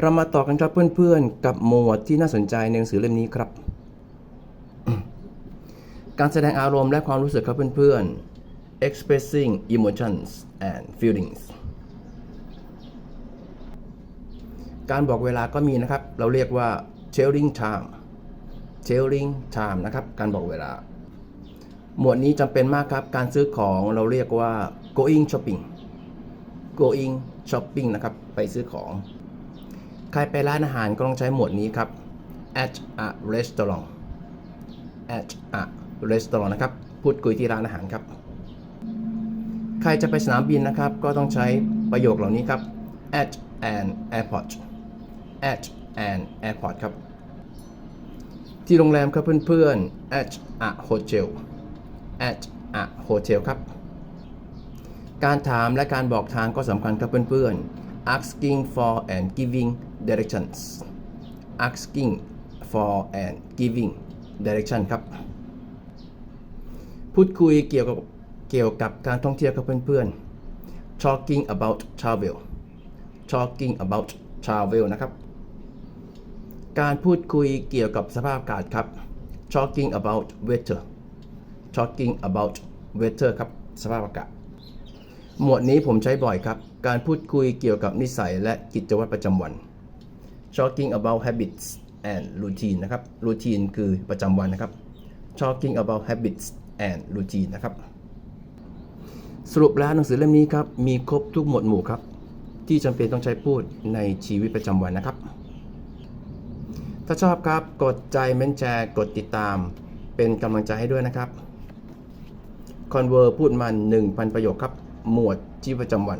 เรามาต่อกันครับเพื่อนๆ กับหมวดที่น่าสนใจในหนังสือเล่มนี้ครับ การแสดงอารมณ์และความรู้สึกครับเพื่อนๆ expressing emotions and feelings การบอกเวลาก็มีนะครับ เราเรียกว่า telling time telling time นะครับ การบอกเวลา หมวดนี้จำเป็นมากครับ การซื้อของเราเรียกว่า going shopping going shopping นะครับ ไปซื้อของ รไปร้านอาหารก็ต้องใช้หมวดนี้ครับ at a restaurant at a restaurant นะครับ พูดคุยที่ร้านอาหารครับ ใครจะไปสนามบินนะครับ ก็ต้องใช้ประโยคเหล่านี้ครับ at an airport at an airport ครับ ที่โรงแรมครับเพื่อนๆ at a hotel at a hotel ครับ การถามและการบอกทางก็สำคัญครับเพื่อนๆ asking for and giving directions asking for and giving direction ครับ พูดคุยเกี่ยวกับเกี่ยวกับการท่องเที่ยวครับเพื่อนๆ talking about travel talking about travel นะครับ การพูดคุยเกี่ยวกับสภาพอากาศครับ talking about weather talking about weather ครับ สภาพอากาศ หมวดนี้ผมใช้บ่อยครับ การพูดคุยเกี่ยวกับนิสัยและกิจวัตรประจำวัน talking about habits and routine นะครับ routine คือประจำวันนะครับ talking about habits and routine นะครับ สรุปแล้วหนังสือเล่มนี้ครับ มีครบทุกหมวดหมู่ครับ ที่จำเป็นต้องใช้พูดในชีวิตประจำวันนะครับ ถ้าชอบครับ กดใจเม้นแชร์ กดติดตาม เป็นกำลังใจให้ด้วยนะครับคอนเวอร์พูดมัน 1,000 ประโยคครับ หมวดชีวิตประจำวัน